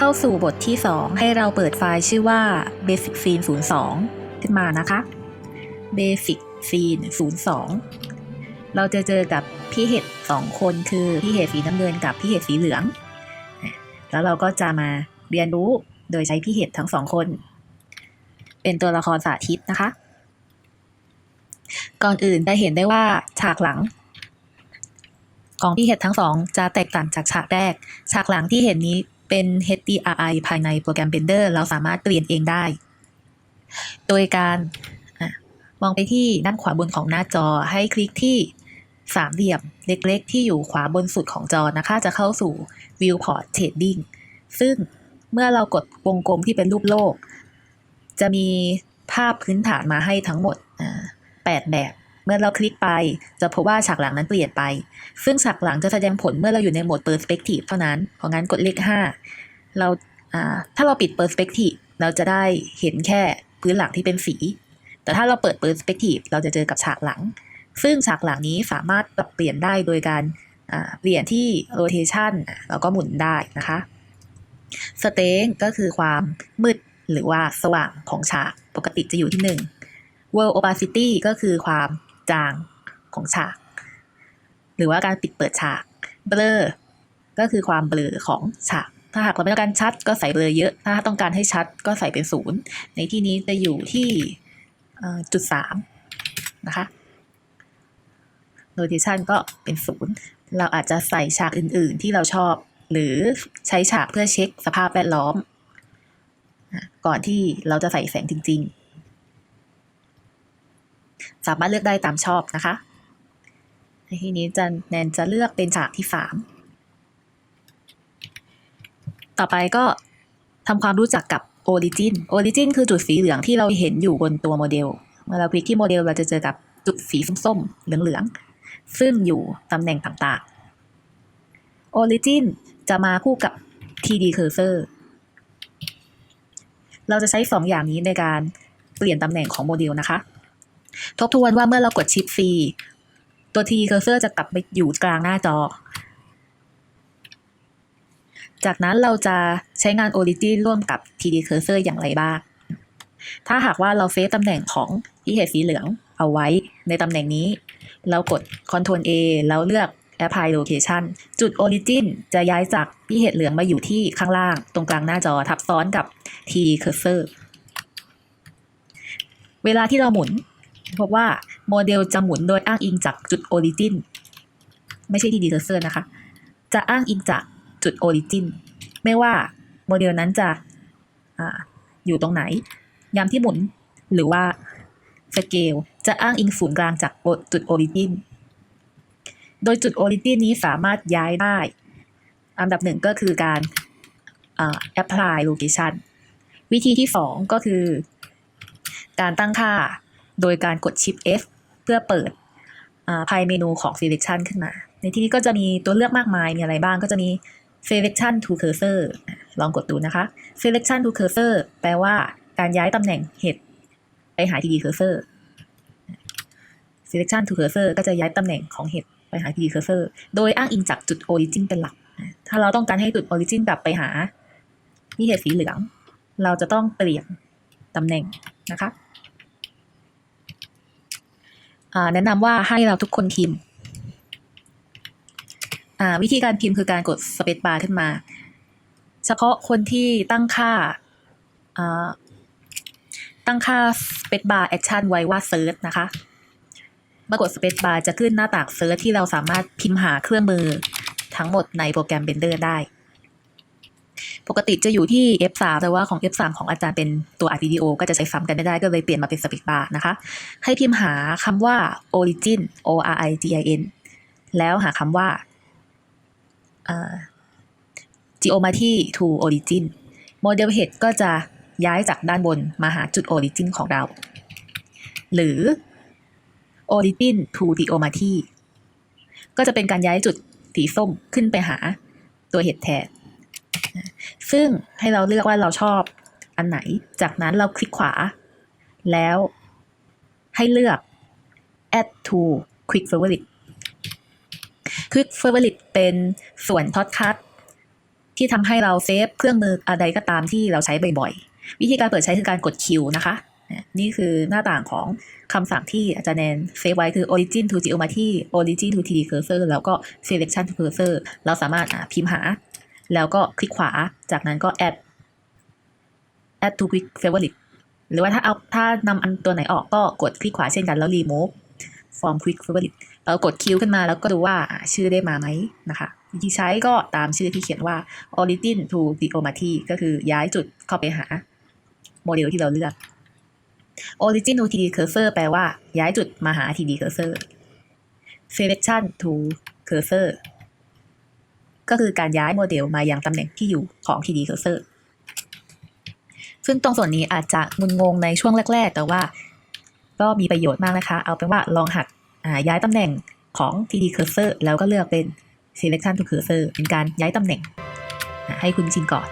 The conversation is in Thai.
เข้าสู่บทที่ 2 ให้เราเปิดไฟล์ชื่อว่า basic scene 02 ขึ้นมานะคะ basic scene 02 เราจะเจอกับพี่เห็ดสองคนคือพี่เห็ดสีน้ำเงินกับพี่เห็ดสีเหลือง แล้วเราก็จะมาเรียนรู้โดยใช้พี่เห็ดทั้งสองคน เป็นตัวละครสาธิตนะคะ ก่อนอื่นได้เห็นได้ว่าฉากหลังของพี่เห็ดทั้งสองจะแตกต่างจากฉากแรก ฉากหลังที่เห็นนี้ เป็น HDRI ภายในโปรแกรม Blender เราสามารถเปลี่ยนเองได้ โดยการอมองไปที่ด้านขวาบนของหน้าจอให้คลิกที่สามเหลี่ยมเล็กๆ ที่อยู่ขวาบนสุดของจอนะคะ จะเข้าสู่ Viewport Shading ซึ่งเมื่อเรากดวงกลมที่เป็นรูปโลก จะมีภาพพื้นฐานมาให้ทั้งหมดอ่าแบบ มื่อเราคลิกไป จะพบว่าฉากหลังนั้นเปลี่ยนไป ซึ่งฉากหลังจะแสดงผลเมื่อเราอยู่ในโหมด Perspective เท่านั้น เพราะงั้นกดเลข 5 เราอ่าถ้าเราปิด Perspective เราจะได้เห็นแค่พื้นหลังที่เป็นสี แต่ถ้าเราเปิด Perspective เราจะเจอกับฉากหลัง ซึ่งฉากหลังนี้สามารถปรับเปลี่ยนได้โดยการเปลี่ยนที่ rotation แล้วก็หมุนได้นะคะสเต็งก็คือความมืดหรือว่าสว่างของฉากปกติจะอยู่ที่ 1 world opacity ก็คือความ จางของฉาก หรือว่าการปิดเปิดฉาก blur ก็คือความเบลอของฉาก ถ้าหากเราไม่ต้องการชัดก็ใส่เบลอเยอะ ถ้าต้องการให้ชัดก็ใส่เป็นศูนย์ในที่นี้จะอยู่ที่จุดสามนะคะ rotation ก็เป็นศูนย์เราอาจจะใส่ฉากอื่น ๆ ที่เราชอบ หรือใช้ฉากเพื่อเช็คสภาพแวดล้อม ก่อนที่เราจะใส่แสงจริง ๆ สามารถเลือกได้ตามชอบนะคะในที่นี้จะแนนจะเลือกเป็นฉากที่สามต่อไปก็ทำความรู้จักกับ Origin Origin คือจุดสีเหลืองที่เราเห็นอยู่บนตัวโมเดล เมื่อเราคลิกที่โมเดลเราจะเจอกับจุดสีส้มๆเหลืองๆ ซึ่งอยู่ตำแหน่งต่างๆ Origin จะมาคู่กับ TD Cursor เราจะใช้สองอย่างนี้ในการเปลี่ยนตำแหน่งของโมเดลนะคะ ทบทวนว่าเมื่อเรากดชิป C ตัว TD Cursor จะกลับไปอยู่กลางหน้าจอ จากนั้นเราจะใช้งาน Origin ร่วมกับ TD Cursor อย่างไรบ้าง ถ้าหากว่าเราเฟซตำแหน่งของที่เห็ดสีเหลืองเอาไว้ในตำแหน่งนี้ เรากด Ctrl A แล้วเลือก Apply Location จุด Origin จะย้ายจากที่เห็ดเหลืองมาอยู่ที่ข้างล่าง ตรงกลางหน้าจอทับซ้อนกับ TD Cursor เวลาที่เราหมุน พบว่าโมเดลจะหมุนโดยอ้างอิงจากจุด Origin ไม่ใช่ TD Cursor นะคะ จะอ้างอิงจากจุด Origin ไม่ว่าโมเดลนั้นจะออยู่ตรงไหน ยามที่หมุนหรือว่าสเกลจะอ้างอิงศูนย์กลางจากจุด Origin โดยจุด Origin นี้สามารถย้ายได้ อันดับหนึ่งก็คือการแอ่า apply location วิธีที่สองก็คือ การตั้งค่า โดยการกด Shift F เพื่อเปิดภายเมนูของ selection ขึ้นมา ในที่นี้ก็จะมีตัวเลือกมากมาย มีอะไรบ้างก็จะมี selection to cursor ลองกดดูนะคะ selection to cursor แปลว่าการย้ายตำแหน่งเห็ดไปหา TD cursor selection to cursor ก็จะย้ายตำแหน่งของเห็ดไปหา TD cursor โดยอ้างอิงจากจุด origin เป็นหลัก ถ้าเราต้องการให้จุด origin กลับไปหาที่เห็ดสีเหลือง เราจะต้องเปลี่ยนตำแหน่งนะคะ แนะนำว่าให้เราทุกคนพิมพ์วิธีการพิมพ์คือการกดสเปซบาร์ขึ้นมา เฉพาะคนที่ตั้งค่าอ่าตั้งค่าสเปซบาร์แอคชั่นไว้ว่าเซิร์ชนะคะเมื่อกดสเปซบาร์จะขึ้นหน้าต่างเซิร์ชที่เราสามารถพิมพ์หาเครื่องมือทั้งหมดในโปรแกรม Blender ได้ ปกติจะอยู่ที่ F3 แต่ว่าของ F3 ของอาจารย์เป็นตัวอัดวิดีโอก็จะใช้ซ้ำกันไม่ได้ก็เลยเปลี่ยนมาเป็นสเปซบาร์นะคะ ให้พิมพ์หาคำว่า origin o r i g i n แล้วหาคำว่าอ่า geometry to origin โมเดล head ก็จะย้ายจากด้านบนมาหาจุด origin ของเรา หรือ origin to geometry ก็จะเป็นการย้ายจุดสีส้มขึ้นไปหาตัว head แทน ซึ่งให้เราเลือกว่าเราชอบอันไหน จากนั้นเราคลิกขวา แล้วให้เลือก add to quick favorite quick favorite เป็นส่วนทอดคัดที่ทำให้เราเซฟเครื่องมืออะไรก็ตามที่เราใช้บ่อยๆ วิธีการเปิดใช้คือการกด Q นะคะ นี่คือหน้าต่างของคำสั่งที่อาจารย์แนนเซฟไว้คือ origin to geometry origin to 3D cursor แล้วก็ selection to cursor เราสามารถพิมพ์หา แล้วก็คลิกขวา จากนั้นก็ add add to quick favorite หรือว่าถ้าเอาถ้านำอันตัวไหนออกก็กดคลิกขวาเช่นกันแล้ว remove from quick favorite เรากดคิวขึ้นมาแล้วก็ดูว่าชื่อได้มาไหมนะคะวิธีใช้ก็ตามชื่อที่เขียนว่า origin to geometry ก็คือย้ายจุดเข้าไปหาโมเดลที่เราเลือก origin to 3D cursor แปลว่าย้ายจุดมาหา 3D cursor selection to cursor ก็คือการย้ายโมเดลมายังตำแหน่งที่อยู่ของ 3D cursor ซึ่งตรงส่วนนี้อาจจะงุนงงในช่วงแรก ๆ แต่ว่าก็มีประโยชน์มากนะคะ เอาเป็นว่าลองหักย้ายตำแหน่งของ 3D cursor แล้วก็เลือกเป็น selection to cursor เป็นการย้ายตำแหน่งให้คุณชินก่อน